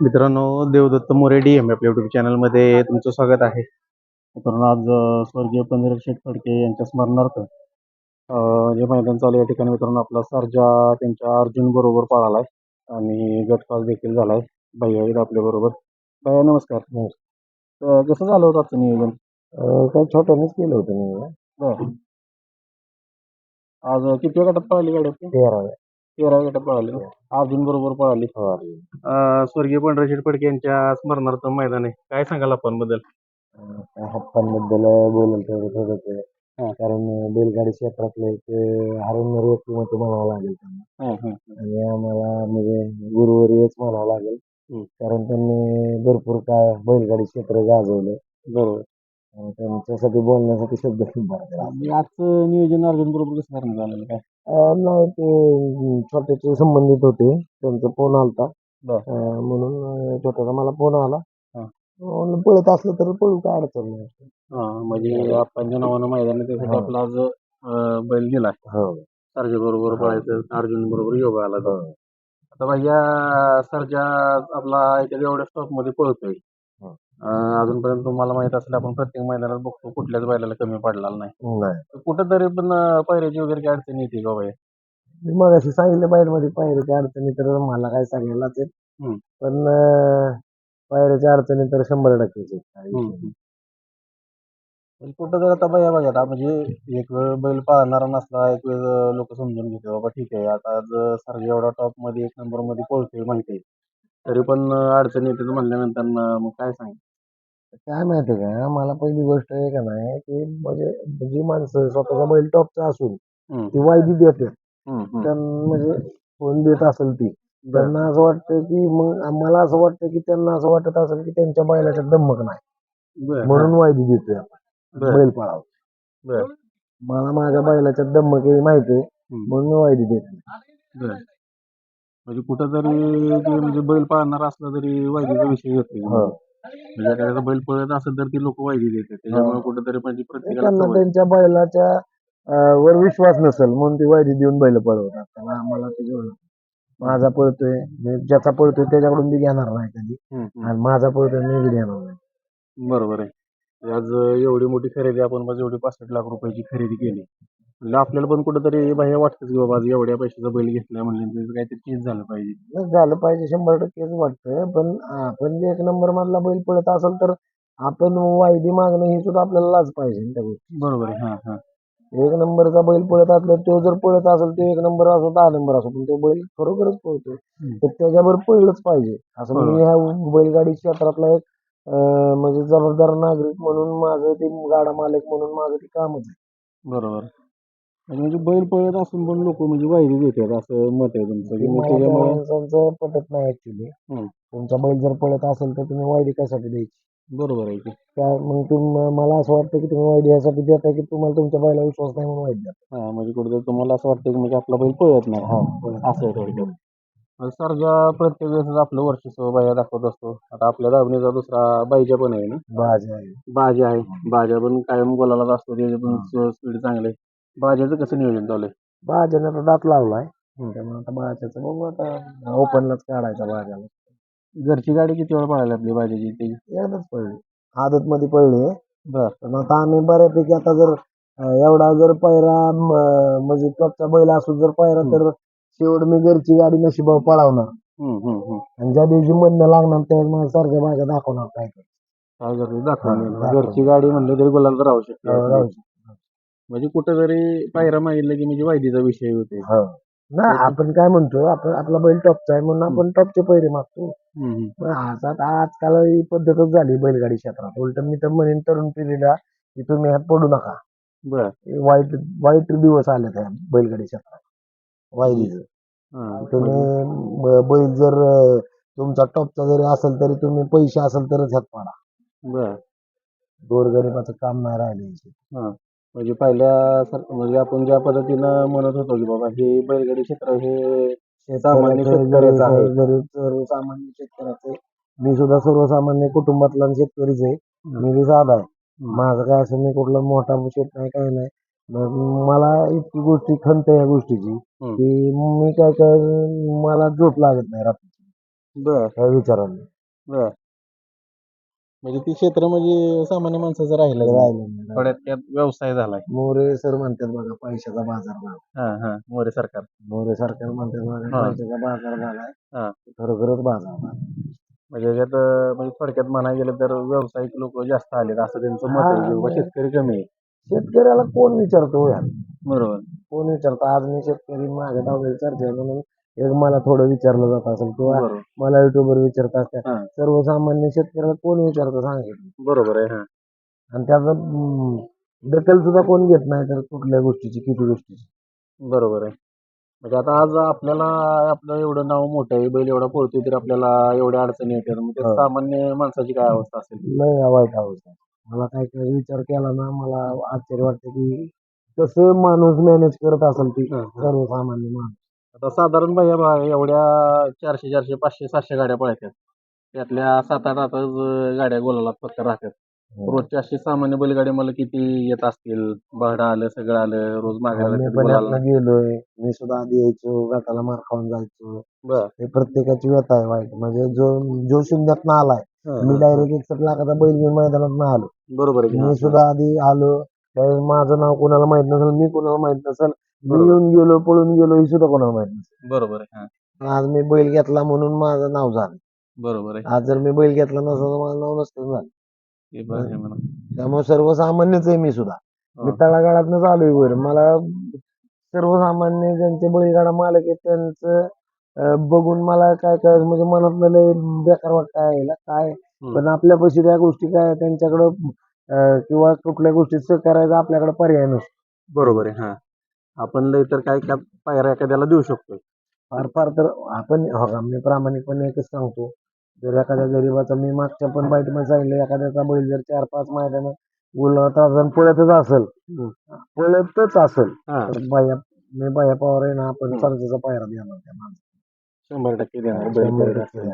मित्रांनो Devdatta More D M आपल्या YouTube चॅनलमध्ये तुमचं स्वागत आहे. मित्रांनो आज स्वर्गीय पंधरा शेठ फडके यांच्या स्मरणार्थ जे मैदान चालू आहे या ठिकाणी मित्रांनो आपला सर्जा त्यांच्या अर्जुन बरोबर पळालाय आणि गटपास देखील झालाय. भैया आहेत आपल्या बरोबर. भैया नमस्कार. तर कसं झालं होतं आजचं नियोजन? काय छोट्यानेच केलं होतं बरं. आज किती गटात पळाली गाडी तेराव्या. तेरा गटात पळाली ना? अर्जुन बरोबर पळाली अं, स्वर्गीय पंढरशेठ फडके यांच्या स्मरणार्थ मैदान आहे काय सांगाल आपण बद्दल हप्पांबद्दल बोलायला तेवढं थोडंच हा. कारण बैलगाडी क्षेत्रातलं एक हरवणार व्यक्तिमत्व म्हणावं लागेल त्यांना. आणि आम्हाला म्हणजे गुरुवर्यच म्हणावं लागेल हम्म. कारण त्यांनी भरपूर काळ बैलगाडी क्षेत्र गाजवलं बरोबर आणि त्यांच्यासाठी बोलण्यासाठी शब्द खूप. आणि आजचं नियोजन अर्जुन बरोबर कसं करण्यात आलेलं काय नाही ते छोट्याचे संबंधित होते त्यांचा फोन आलता बर. अं, म्हणून छोट्याचा मला फोन आला हा. म्हणलं पळत असलं तर पळू काय अडचण नाही हा म्हणजे आपणच्या नावानं मैदान त्यासाठी हा. आपला आज अं, बैल दिला हो सरजा बरोबर पळायचं अर्जुन बरोबर योगा आला तो. आता भैया सरजा आपला याच्या एवढ्या स्टॉपमध्ये पळतोय हा. अजूनपर्यंत तुम्हाला माहीत असेल आपण प्रत्येक मैदानात बघतो कुठल्याच बैलाला कमी पडलेला नाही. नाही. तर कुठंतरी पण अं, पायऱ्याची वगैरे काय अडचण येते का भैया मी मग अशी सांगितलं बाहेरमध्ये पायऱ्याच्या अडचणी तर मला काय आहेत हम्म. पण अं, पायऱ्याच्या अडचणी तर शंभर टक्केच आहेत काही विषय नाही. कुठं जर आता बघा बघा आता म्हणजे एक वेळ बैल पाळणारा नसला एक वेळ लोक समजून घेते बाबा ठीक आहे आता आज सर्ज एवढा टॉपमध्ये एक नंबरमध्ये पळतोय माहिती आहे तरी पण अडचण येते म्हणल्यानंतर मग काय सांग? काय माहिती का मला पहिली गोष्ट आहे का नाही की म्हणजे जी माणसं स्वतःचा बैल टॉपचा असून ती वायदी देतात त्यांना म्हणजे फोन देत असेल ती. त्यांना असं वाटतं की मग आम्हाला असं वाटतं की त्यांना असं वाटत असेल की त्यांच्या बैलाच्या दमक नाही. बर म्हणून वायदी देतोय आपण बर. बैल पळावं. बर. मला माझ्या बैलाच्या दमक हे माहिती आहे हम्म. म्हणून मी वायदी देतो बर. म्हणजे कुठं जरी ते म्हणजे बैल पाळणार असला तरी वायदीचा विषय येतोय. हो. म्हणजे एखादा बैल पळत असेल तर ती लोक वायदी देतात त्याच्यामुळे कुठेतरी म्हणजे प्रत्येकाला त्यांना सवय. त्यांच्या बैलाच्या अं, वर विश्वास नसेल म्हणून ती वायदी देऊन बैल पळवतात. त्याला आम्हाला ते जेवढं माझा पळतोय मी ज्याचा पळतोय त्याच्याकडून बी घेणार नाही कधी. हम्म, हम्म. आणि माझा पळतोय मी बी घेणार नाही. बरोबर आहे. आज एवढी मोठी खरेदी आपण म्हणजे एवढी पासष्ट लाख रुपयाची खरेदी केली. म्हणजे आपल्याला पण कुठेतरी बाह्य वाटतंच की बाबा आज एवढ्या पैशाचा बैल घेतलाय म्हणजे त्याचं काहीतरी चेंज झालं पाहिजे. नाही झालं पाहिजे शंभर टक्केच वाटतं पण आपण जे एक नंबर मधला बैल पळत असेल तर आपण वायदी मागणं ही सुद्धा आपल्याला लाज पाहिजे ना त्या गोष्टी. बरोबर आहे हा हा. एक नंबरचा बैल पळत असला तो जर पळत असेल तो एक नंबर असो दहा नंबर असो पण तो बैल खरोखरच पळतोय. तर त्याच्याबरोबर पळलंच पाहिजे. असं मी ह्या बैलगाडी क्षेत्रातला एक अं, म्हणजे जबाबदार नागरिक म्हणून माझं ते गाडा मालक म्हणून माझं ते कामच आहे. बरोबर. म्हणजे बैल पळत असून पण लोक म्हणजे वायदी देतात असं मत आहे तुमचं. की मग त्या त्याच्यामुळे माणसांचं पटत नाही ऍक्च्युली. तुमचा बैल जर पळत असेल तर तुम्ही वायदी कशासाठी द्यायची? बरोबर आहे की. त्या मग तुम मला असं वाटतं की तुम्ही वायदी यासाठी देताय की तुम्हाला तुमच्या बैला विश्वास नाही म्हणून वायदी देता हा म्हणजे कुठेतरी तुम्हाला असं वाटतं की म्हणजे आपला बैल पळत नाही. हा असं आहे थोडक्यात. मग सरजा प्रत्येक वेळेस आपलं वर्चस्व बाया दाखवत असतो. आता आपल्या दावणीचा दुसरा बाईजा पण आहे ना? बाज आहे. बाजा आहे. बाजा पण कायम बोलायला असतो. त्याचे पण स्पीड चांगले बाजाचं कसं नियोजन चालू आहे बाजाने आता दात लावलाय. त्यामुळे आता बाजाचं बघू आता ओपनलाच काढायचा बाजाला घरची गाडी किती वेळ पळाली आपली बाजाची ते एकदाच पडली आदत मध्ये पडली बर पण आता आम्ही बऱ्यापैकी आता जर अं, एवढा जर पैरा म, म्हणजे टॉपचा बैल असू जर पैरा तर शेवट मी घरची गाडी नशिबावर पळवणार हम्म, हम्म, हम्म. आणि ज्या दिवशी म्हणणं लागणार त्यावेळेस मला सारख्या बाजा दाखवणार काय. काय करतो दाखवून देणार. दाखवून. घरची गाडी म्हणलं तरी बोलायला तर राहू शकते हो, राहू शकतो. म्हणजे कुठं जरी पायरा मागितलं की म्हणजे वायदीचा विषय होते. हो. नाही आपण काय म्हणतो आपण आपला बैल टॉपचा आहे म्हणून आपण टॉपचे पैरे मागतो. हम्म. पण आज आजकाल ही पद्धतच झाली बैलगाडी क्षेत्रात. उलट मी तर म्हणेन तरुण पिढीला की तुम्ही ह्यात पडू नका. बर. हे वाईट वाईट दिवस आले त्या बैलगाडी क्षेत्रात. हा. तुम्ही ब- बैल जर अं, तुमचा टॉपचा जरी असेल तरी तुम्ही पैसे असेल तरच ह्यात पडा. बर. गोरगरिबाचं काम नाही राहिले हा. म्हणजे पहिल्या सर म्हणजे आपण ज्या पद्धतीनं म्हणत होतो की बाबा हे बैलगाडी क्षेत्र हे सामान्य शेतकऱ्याचं आहे. सर्वसामान्य शेतकऱ्याचं. मी सुद्धा सर्वसामान्य कुटुंबातला शेतकरीच आहे. मी बी साधा आहे. माझं काय असं मी कुठला मोठा शेत नाही काय नाही. मग मला इतकी गोष्टी खंत आहे या गोष्टीची. की मी काय काय मला झोप लागत नाही रात्री त्या विचाराने. बर. म्हणजे ती क्षेत्र म्हणजे सामान्य माणसाचं राहिलं. राहिलं. थोड्यात त्यात व्यवसाय झालाय मोरे सर म्हणतात बघा पैशाचा बाजार झाला हा हा मोरे सरकार मोरे सरकार म्हणतात बघा हा. पैशाचा बाजार झालाय हा. खरोखरच बाजार झाला. म्हणजे अं, म्हणजे थोडक्यात म्हणायला गेलं तर व्यावसायिक लोक जास्त आलेत असं त्यांचं मत आहे की बाबा शेतकरी कमी आहे शेतकऱ्याला कोण विचारतो यार बरोबर कोण विचारतो आज मी शेतकरी माझ्या दहावी चर्चा आहे म्हणून एक मला थोडं विचारलं जात असेल किंवा बरोबर. मला युट्यूबवर विचारत असतात. हा. सर्वसामान्य शेतकऱ्याला कोण विचारतं सांगितलं बरोबर आहे हा. आणि त्याचं हम्म, दखल सुद्धा कोण घेत नाही तर कुठल्या गोष्टीची किती गोष्टीची? बरोबर आहे. म्हणजे आता आज आपल्याला आपलं एवढं नाव मोठं आहे बैल एवढा पळतोय तर आपल्याला एवढ्या अडचणी येतात. हो. सामान्य माणसाची काय अवस्था असेल? लय वाईट अवस्था मला काय काय विचार केला ना मला आश्चर्य वाटतं की कसं माणूस मॅनेज करत असेल ती हा, हा. सर्वसामान्य माणूस. आता साधारण भैया एवढ्या चारशे चारशे पाचशे सातशे गाड्या पळतात त्यातल्या सात आठ आठच गाड्या गोलाला फक्त राहतात रोजच्या अशी सामान्य बैलगाडी मला किती येत असतील भाडं आलं सगळं आलं रोज पण यातनं गेलोय. मी सुद्धा आधी यायचो गटाला मार खाऊन जायचो. बर. हे प्रत्येकाची व्यथा आहे वाईट. म्हणजे जो जो शून्यात आलाय मी डायरेक्ट एकसठ लाखाचा बैल घेऊन मैदानात आलो. बरोबर आहे की मी हा. सुद्धा आधी आलो. त्यावेळेस माझं नाव कोणाला माहीत नसेल मी कोणाला माहीत नसेल मी. येऊन गेलो पळून गेलो हे सुद्धा कोणाला माहीत बरोबर आहे हा. आज मी बैल घेतला म्हणून माझं नाव झालं. बरोबर आहे. आज जर मी बैल घेतला नसता तर माझं नाव नसतं झालं. पण आहे म्हणा. त्यामुळे सर्वसामान्यच आहे मी सुद्धा. मी हा. तळागाळातनं चालू वर मला सर्वसामान्य ज्यांचे बैलगाडा मालक आहेत त्यांचं अं, बघून मला काय काय म्हणजे मनात लय बेकार वाटतं यायला. काय? पण आपल्यापाशी त्या गोष्टी काय त्यांच्याकडं अं, किंवा कुठल्या गोष्टी करायचा आपल्याकडे पर्याय नसतो. बरोबर आहे हा. आपण लय तर काय काय पायऱ्या एखाद्याला देऊ शकतो फार फार तर आपण हो का, मी प्रामाणिकपणे एकच सांगतो जर एखाद्या गरीबाचा मी मागच्या पण बाईटमध्ये सांगितलं एखाद्याचा बैल जर चार पाच मैदान असेल पळतच असेल. पळतच असेल तर बाया मी बाया पवार आहे ना आपण. सरजेचा पायरा देणार त्या माणसाला. शंभर टक्के देणार शंभर टक्के.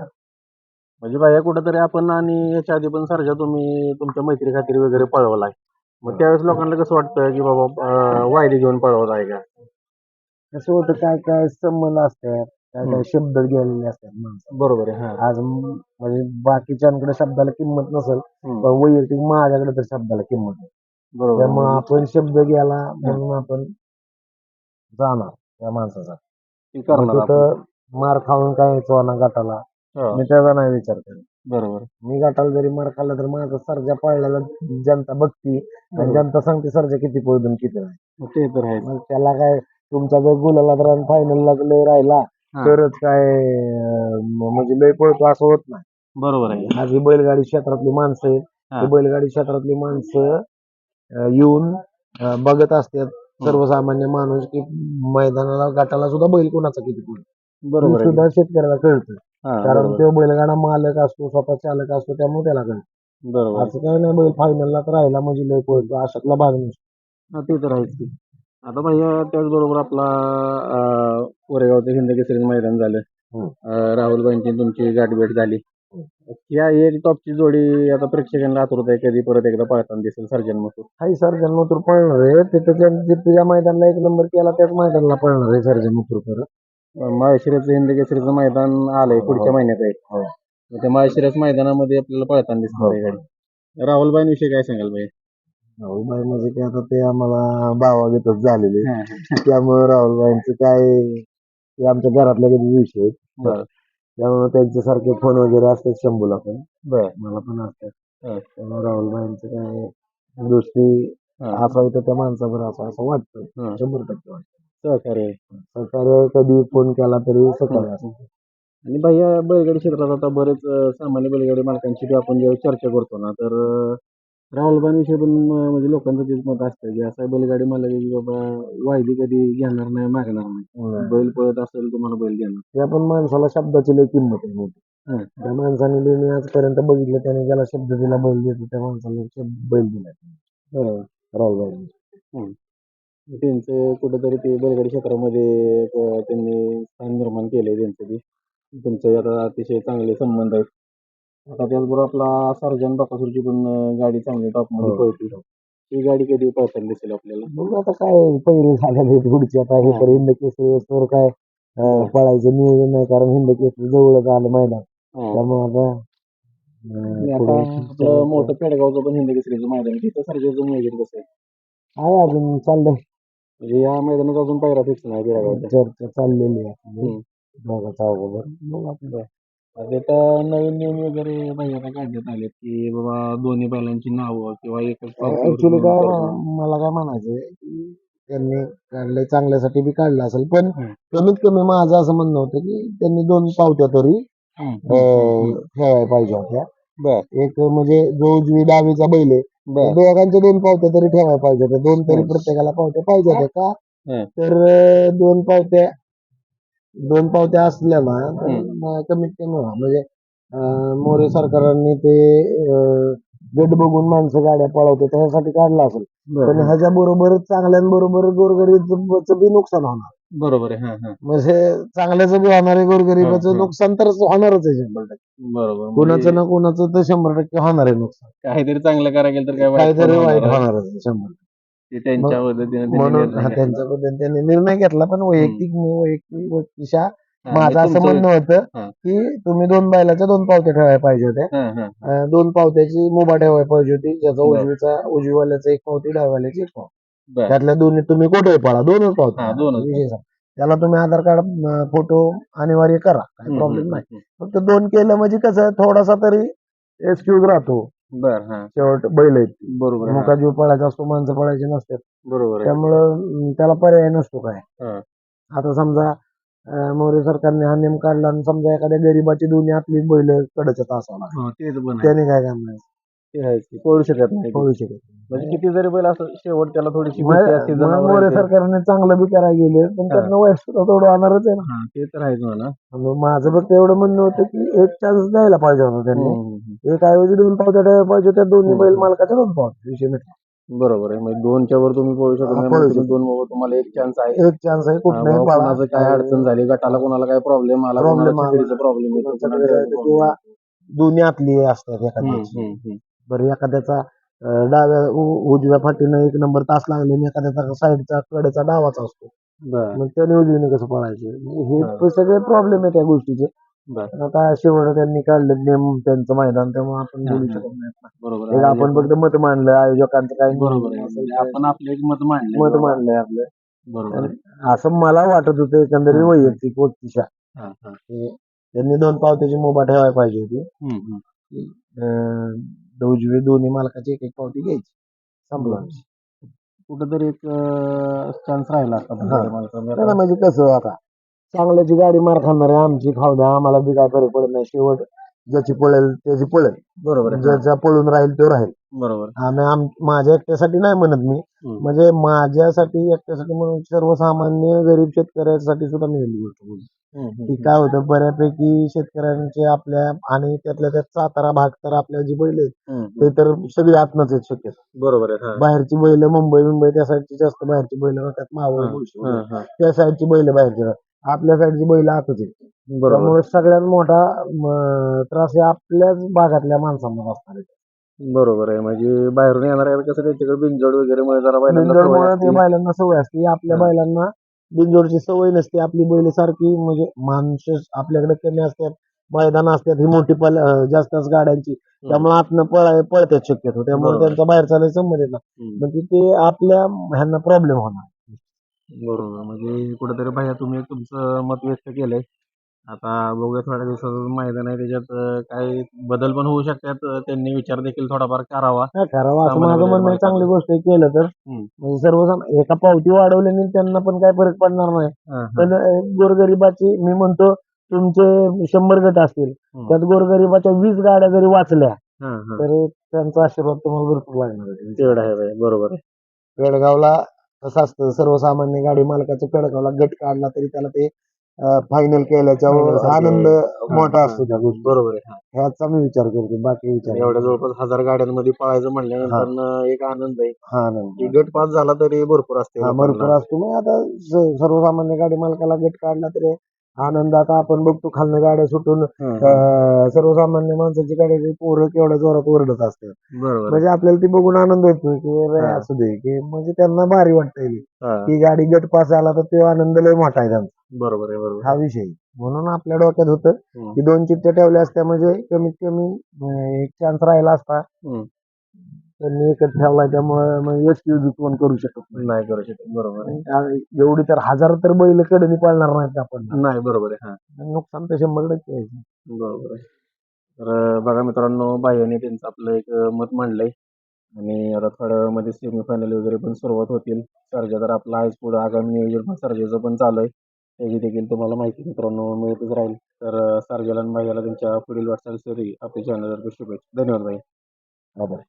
म्हणजे भैया कुठेतरी आपण आणि याच्या आधी पण सरजा तुम्ही तुमच्या मैत्री खात्री वगैरे पळवलाय मग त्यावेळेस लोकांना कसं वाटतं की बाबा वायदी घेऊन पळवत आहे का कसं होतं काय काय संबंध असतात काय काय. शब्द गेलेले असतात माणसाला बरोबर आहे हा आज म- म्हणजे बाकीच्यांकडे शब्दाला किंमत नसेल हम्म. पण वैयक्तिक माझ्याकडे तर शब्दाला किंमत आहे बरोबर त्यामुळे. आपण शब्द गेला म्हणून आपण जाणार त्या माणसाचा ती करणार मग आपण. तिथं मार खाऊन काय यायचो ना गटाला हो, मी त्याचा नाही विचार करत बरोबर. मी गटाला जरी मार खाल्ला तर माझा सर्जा पळल्याला जनता बघती. आणि बरोबर. जनता सांगते सर्जा किती पळून किती नाही. मग ते तर आहे मग त्याला काय तुमचा जर गुलाला तर फायनलला लय राहिला हा. तरच काय अं, म- म्हणजे लय पळतो असं होत नाही. बरोबर आहे. आज ही बैलगाडी क्षेत्रातली माणसं आहेत. हा. ती बैलगाडी क्षेत्रातली माणसं अं, येऊन अं, बघत असतात. सर्वसामान्य माणूस की मैदानाला गटाला सुद्धा बैल कोणाचा किती पुढे बरोबर आहे. सुद्धा शेतकऱ्याला कळतं. हा, कारण बरोबर. तो बैलगाडा मालक असतो स्वतः चालक असतो त्यामुळे त्याला कळतं बरोबर. आहे. असं काय नाही बैल फायनलला तर राहिला म्हणजे लय पळतो अशातला भाग नसतो. हा, ते तर आहेच की. आता भैया त्याचबरोबर आपला अं, कोरेगावचं हिंद केसरी मैदान झालं. हम्म. अं, राहुलबाईंची तुमची गाठभेट झाली. या एक टॉपची जोडी आता प्रेक्षकांना आतुरता आहे कधी परत एकदा पळताना दिसेल सर्जन मथुर. हाही सर्जन मथुर पळणार आहे. तिथं त्या- जिथं ज्या मैदानाला एक नंबर केला त्याच मैदानाला पळणार आहे सर्जन मथुर माळशिराचं हिंद केसरीचं मैदान आलंय पुढच्या महिन्यात आहे. हो. मग त्या माळशिराच मैदानामध्ये आपल्याला पळताना दिसणार आहे हो. गाडी. राहुलबाईंविषयी काय सांगाल भाई राहुलबाई म्हणजे काय आता ते आम्हाला भावागतच झालेले. त्यामुळे राहुलबाईंचं काय ते आमच्या घरातल्या कधी विषय आहेत. त्यामुळे त्यांच्यासारखे फोन वगैरे असतात शंभूला पण. मला पण असतात. हा. त्यामुळे राहुलबाईंचं काय दुसरी असावं तर त्या माणसावर असं असं वाटतं. हा. शंभर टक्के वाटतं. सहकार्य सकाळी कधी फोन केला तरी सकाळी असतो आणि भैया बैलगाडी क्षेत्रात आता बरेच अं, सामान्य बैलगाडी मालकांची बी आपण जेव्हा चर्चा करतो ना तर अं, राहुलबाईंविषयी पण अं, म्हणजे लोकांचं तेच मत असतं की असा बैलगाडी मालक आहे की बाबा वायदी कधी घेणार नाही मागणार नाही. बैल पळत असेल तुम्हाला बैल देणार. त्या पण माणसाला शब्दाची लई किंमत आहे मोठी. हा. त्या माणसाने बी मी आजपर्यंत बघितलं त्याने ज्याला शब्द दिला बैल देतो त्या माणसाला शब्द बैल दिला. बरोबर. राहुलबाई त्यांचं कुठंतरी ते बैलगाडी क्षेत्रामध्ये एक, त्यांनी स्थान निर्माण केलंय त्यांचं ते तुमचं आता अतिशय चांगले संबंध आहेत. आता त्याचबरोबर आपला सर्जन बकासूरची पण गाडी चांगली टॉपमध्ये हो. पळते. ही गाडी कधी पळताना दिसेल आपल्याला? बघू आता काय पहिरे झालेले आहेत पुढची. आता हे हा. तर हिंद केसरी काय अं, पळायचं नियोजन नाही कारण हिंद केसरी जवळच आलं मैदान. त्यामुळे आता अं, आणि आता पुढे आपलं मोठं पेडगावचं पण हिंद केसरीचं मैदान आहे. तिथं सारख्याचं नियोजन कसं आहे? आहे अजून चाललंय. म्हणजे या मैदानात अजून पायरा फिक्स नाही चर्चा चाललेली आहे हम्म. दोघाचा अगोदर बघू आता. नवीन नियम वगैरे भैया काढण्यात आले की बाबा दोन्ही बैलांची नावं किंवा एकच ऍक्च्युली काय म-. मला काय म्हणायचंय की त्यांनी काढलंय चांगल्यासाठी बी काढलं असेल पण हम्म. कमीत कमी माझं असं म्हणणं होतं की त्यांनी दोन पावत्या तरी हम्म. अं, ठेवायला पाहिजे होत्या बर एक म्हणजे जो उजवी डावीचा बैल आहे बर. दोघांच्या दोन पावत्या तरी ठेवायला पाहिजे होत्या दोन तरी हम्म. प्रत्येकाला पावत्या पाहिजे होत्या का? हम्म. तर अं, दोन पावत्या दोन पावत्या असल्या ना तर कमीत कमी व्हा. म्हणजे अं, मोरे सरकारांनी ते अं, गट बघून माणसं गाड्या पळवते त्यासाठी काढलं असेल. पण बर. ह्याच्या बरोबर चांगल्यांबरोबर गोरगरीबाचं बी नुकसान होणार. बरोबर आहे हा हा म्हणजे चांगल्याचं बी होणार आहे गोरगरीबाचं हम्म. नुकसान तर होणारच आहे शंभर टक्के बरोबर म्हणजे कुणाचं ना कुणाचं तर शंभर टक्के होणार आहे नुकसान काहीतरी चांगलं करायला गेलं तर काय वाईट काहीतरी पण वाईट होणार आहे. होणारच आहे शंभर टक्के. ते त्यांच्या पद्धतीने त्यांनी म्हणून निर्णय हा घेतला. त्यांच्या पद्धतीने त्यांनी निर्णय घेतला पण वैयक्तिक मी वैयक्तिक वैयक्तिशा हा, माझं म्हणजे असं तुमचं- म्हणणं होतं हा. की तुम्ही दोन बैलाच्या दोन पावत्या ठेवायला पाहिजे होत्या हा, हा. अं, दोन पावत्याची मुभा ठेवायला पाहिजे होती ज्याचा बरं. उजवीचा उजवीवाल्याचा एक पावती डावीवाल्याची एक पावती बर त्यातल्या दोन्ही तुम्ही कुठे पळा दोनच हा, दोनच. त्याला तुम्ही आधार कार्ड फोटो अनिवार्य करा काही प्रॉब्लेम नाही. फक्त दोन केलं म्हणजे कसं थोडासा तरी एक्सक्यूज राहतो बर हा शेवट बैल आहेत. बरोबर आहे. मुका जीव पळायचा असतो माणसं पळायची नसतात बरोबर आहे त्यामुळं अं, त्याला पर्याय नसतो काय हा. आता समजा अं, मोरे सरकारने हा नियम काढला आणि समजा एखाद्या गरीबाची दोन्ही आपली बैल कडच्या तासाला हा, तेच पण आहे. त्याने काय करणार ते आहेच की. पळू शकत नाही. पळू शकत. म्हणजे किती जरी बैल असं शेवट त्याला थोडीशी भीती असते. मोरे सरकारने चांगलं बी करायला गेले पण हा. त्यांना वाईट सुद्धा थोडं होणारच आहे ना हा, ते तर आहेच म्हणा मग माझं फक्त एवढं म्हणणं होतं की एक चान्स द्यायला पाहिजे होता त्यांनी हम्म, हम्म, हम्म. एक ऐवजी दोन पावत्या ठेवायला पाहिजे होत्या दोन्ही. बैल मालकाच्या दोन पावत्या विषय मिटला. बरोबर आहे म्हणजे दोनच्या वर तुम्ही पळू शकत हा, नाही पळू म्हणजे तुम्ही. दोन बाबा तुम्हाला एक चान्स आहे एक चान्स आहे हा, कुठलाही बाबा पळा कोणाचं काय अडचण झाली गटाला कोणाला काय प्रॉब्लेम आला Problem कोणाला आला. छकडीचा प्रॉब्लेम येतो कोणाला किंवा दोन्ही आतली असतात एखाद्याची. बरं एखाद्याचा डाव्या उजव्या फाटीनं एक नंबर तास लागले आणि एखाद्याचा साईडचा कडेचा डावाचा असतो मग त्याने उजवीने कसं पळायचं हा. सगळे प्रॉब्लेम आहे त्या गोष्टीचे आता शेवट त्यांनी काढले नेम त्यांचं मैदान त्यामुळे आपण बोलू. शकत नाही. बरोबर. आपण फक्त मत मांडलं आयोजकांचं काही बरोबर म्हणजे आपण आपलं एक मत मांडलं मत मांडलंय आपलं बरोबर. असं मला वाटत होतं एकंदरीत. वैयक्तिक हा. त्यांनी दोन पावत्याची मुभा ठेवायला पाहिजे होती उजवी दोन्ही मालकाची एक एक पावती घ्यायची. संपला. विषय. कुठंतरी एक चान्स राहिला असता पण. नाही म्हणजे कसं आता चांगल्याची गाडी मार खाणार आहे आमची खाऊ द्या आम्हाला बी काय फरक पडत नाही. शेवट ज्याची पळेल त्याची पळेल. बरोबर आहे. ज्याचा पळून राहील तो राहील. बरोबर. आम्ही आम माझ्या एकट्यासाठी नाही म्हणत मी. हम्म. म्हणजे माझ्यासाठी एकट्यासाठी म्हणून सर्वसामान्य गरीब शेतकऱ्यासाठी सुद्धा मी ही गोष्ट बोलतो. की काय होतं बऱ्यापैकी शेतकऱ्यांचे आपल्या आणि त्यातल्या त्यात सातारा भाग तर आपल्या जी बैल आहेत ते तर सगळी आतनच आहेत शक्यतो बरोबर आहे हा. बाहेरची बैल मुंबई मुंबई त्या साईडची जास्त बाहेरची बैल राहतात मावळ हा, मुळशी हा, वगैरे. हा. त्या साईडची बैल बाहेरची राहतात आपल्या साईडची बैल आतच आहेत बरोबर त्यामुळे सगळ्यात मोठा म, त्रास हे आपल्याच भागातल्या माणसांना असणार आहे बरोबर आहे म्हणजे बाहेरून येणार आहे कसं त्यांच्याकडे बिनजोड वगैरे मुळे जरा बैलांना सवय बिनजोडमुळे ते असते. बैलांना सवय असते आपल्या हा. बैलांना बिनजोडची सवय नसते. आपली बैल सारखी म्हणजे माणसं आपल्याकडे कमी असतात मैदान असतात ही मोठी पल अं, जास्तच गाड्यांची. त्यामुळे आतनं पळाय पळतात शक्यतो. त्यामुळे. त्यांचा बाहेर चालायला संमत येत नाही. म्हणजे ते आपल्या ह्यांना प्रॉब्लेम होणार. बरोबर. म्हणजे कुठेतरी भैया तुम्ही तुमचं मत व्यक्त केलंय. आता बघूया थोड्या दिवसाचं मैदान आहे त्याच्यात काही बदल पण होऊ शकतात त्यांनी विचार देखील थोडाफार करावा काय करावं असं माझं म्हणणं आहे. चांगली गोष्ट आहे केलं तर हम्म. म्हणजे सर्वजण एका पावती वाढवल्याने त्यांना पण काय फरक पडणार नाही हा, हा. पण गोरगरिबाची मी म्हणतो तुमचे शंभर गट असतील हम्म. त्यात गोरगरिबाच्या वीस गाड्या जरी वाचल्या हा, हा. तरी त्यांचा आशीर्वाद तुम्हाला भरपूर लागणार आहे तेवढं आहे बरोबर आहे पेडगावला कसं असतं सर्वसामान्य गाडी मालकाचं पेडगावला गट काढला तरी त्याला ते फायनलसाठी आनंद मोठा. असतो त्या गोष्टी बरोबर आहे. ह्याचा मी विचार करतो बाकी विचार एवढ्या जवळपास हजार गाड्यांमध्ये पळायचं म्हणल्यानंतर एक आनंद आहे हा आनंद गट पास झाला तरी भरपूर असते. भरपूर असतो मग आता सर्वसामान्य गाडी मालकाला गट काढला तरी आनंद आता आपण बघतो खालनं गाड्या सुटून सर्वसामान्य माणसाची गाडी पोरं केवढ्या जोरात ओरडत असतात. म्हणजे आपल्याला ती बघून आनंद येतो की. असू दे की म्हणजे त्यांना भारी वाटतंय हा. की गाडी गट पास झाला तर तो आनंद लय मोठा आहे त्यांचा बरोबर आहे बरोबर हा विषय. म्हणून आपल्या डोक्यात होतं हम्म. की दोन चिठ्ठ्या ठेवल्या असत्या म्हणजे कमीत कमी अं, एक चान्स राहिला असता. हम्म. त्यांनी एकच ठेवलाय त्यामुळे मग एक्सक्यूज कोण करू शकत नाही. करू शकत बरोबर आहे. एवढी तर हजार तर बैल कडनी पाळणार नाहीत आपण. नाही बरोबर आहे हा. नुकसान तर शंभर टक्के आहे. बरोबर आहे. तर बघा मित्रांनो बाह्याने त्यांचं आपलं एक मत मांडलंय. आणि आता थोड्या मध्ये सेमीफायनल वगैरे पण सुरुवात होतील. सर्जा तर आपला आहेच पुढं. आगामी नियोजन पण सर्जाचं पण चालू आहे. त्याची देखील तुम्हाला माहिती मित्रांनो मिळतच राहील. तर सार्जलन भाई आणि त्यांच्या पुढील वाटचालीसाठी आपल्या चॅनलवर शुभेच्छा. धन्यवाद भाई. आभार.